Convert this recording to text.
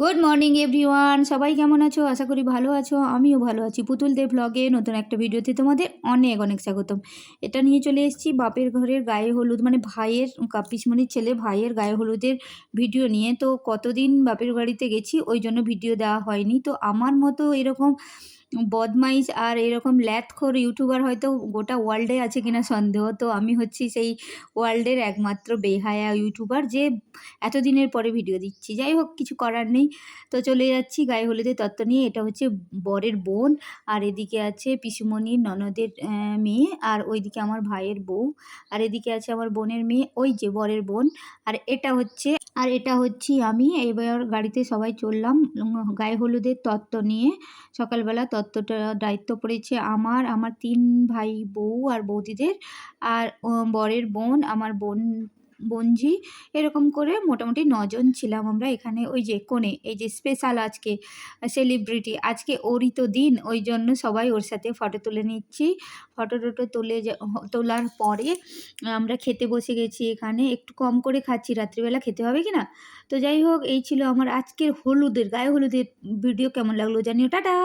Good morning everyone সবাই কেমন আছো? আশা করি ভালো আছো। আমিও ভালো আছি। পুতুল দেব ব্লগে নতুন একটা ভিডিওতে তোমাদের অনেক অনেক স্বাগতম। এটা নিয়ে চলে এসেছি বাপের ঘরের গায়ে হলুদ মানে ভাইয়ের কাপিসমণির ছেলে ভাইয়ের গায়ে হলুদের ভিডিও নিয়ে। তো কতদিন বাপের বাড়িতে গেছি, ওই জন্য ভিডিও দেওয়া হয়নি। তো আমার মতো এরকম বদমাইশ আর এরকম ল্যাথখোর ইউটিউবার হয়তো গোটা ওয়ার্ল্ডে আছে কিনা সন্দেহ। তো আমি হচ্ছি সেই ওয়ার্ল্ডের একমাত্র বেহায়া ইউটিউবার যে এতদিনের পরে ভিডিও দিচ্ছি। যাই হোক, কিছু করার নেই। তো চলে যাচ্ছি গায়ে হলুদের তত্ত্ব নিয়ে। এটা হচ্ছে বরের বোন। আর এদিকে আছে পিসুমণির ননদের মেয়ে। আর ওইদিকে আমার ভাইয়ের বউ। আর এদিকে আছে আমার বোনের মেয়ে। ওই যে বরের বোন। আর এটা হচ্ছে, আর এটা হচ্ছি আমি। এবার গাড়িতে সবাই চললাম গায়ে হলুদের তত্ত্ব নিয়ে। সকালবেলা তত্ত্বটা দায়িত্ব পড়েছে আমার আমার তিন ভাই বউ আর বৌদিদের। আর বরের বোন, আমার বোন বোনঝি এরকম করে মোটামুটি নজন ছিলাম আমরা এখানে ওই যে কোণে। এই যে স্পেশাল আজকে সেলিব্রিটি আজকে ওরই তো দিন, ওই জন্য সবাই ওর সাথে ফটো তুলে নিচ্ছি। ফটো টটো তুলে তোলার পরে আমরা খেতে বসে গেছি এখানে। একটু কম করে খাচ্ছি, রাত্রিবেলা খেতে হবে কি না তো যাই হোক, এই ছিল আমার আজকের হলুদের, গায়ে হলুদের ভিডিও কেমন লাগল জানিও। টাটা!